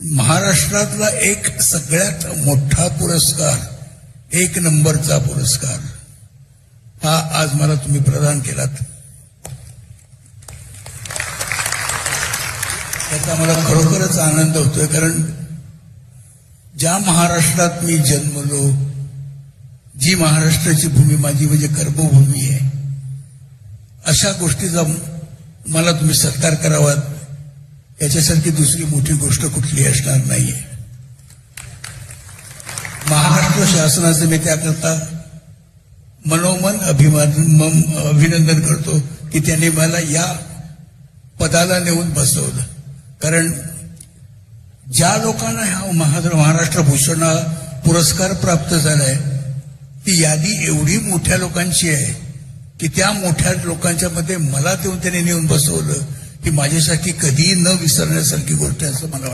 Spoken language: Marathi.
महाराष्ट्रातला एक सगळ्यात मोठा पुरस्कार एक नंबरचा पुरस्कार हा आज मला तुम्ही प्रदान केलात. त्याचा मला खरोखरच आनंद होतोय कारण ज्या महाराष्ट्रात मी जन्मलो जी महाराष्ट्राची भूमी माझी म्हणजे कर्मभूमी आहे अशा गोष्टीचा मला तुम्ही सत्कार करावात. याच्यासारखी दुसरी मोठी गोष्ट कुठली असणार नाहीये. महाराष्ट्र शासनाचं मी त्याकरता मनोमन अभिमान अभिनंदन करतो की त्यांनी मला या पदाला नेऊन बसवलं. कारण ज्या लोकांना हा महारा- महाराष्ट्र भूषण हा पुरस्कार प्राप्त झालाय ती यादी एवढी मोठ्या लोकांची आहे की त्या मोठ्या लोकांच्या मध्ये मला देऊन त्यांनी नेऊन बसवलं. ही माझ्यासाठी कधीही न विसरण्यासारखी गोष्ट आहे असं मला वाटतं.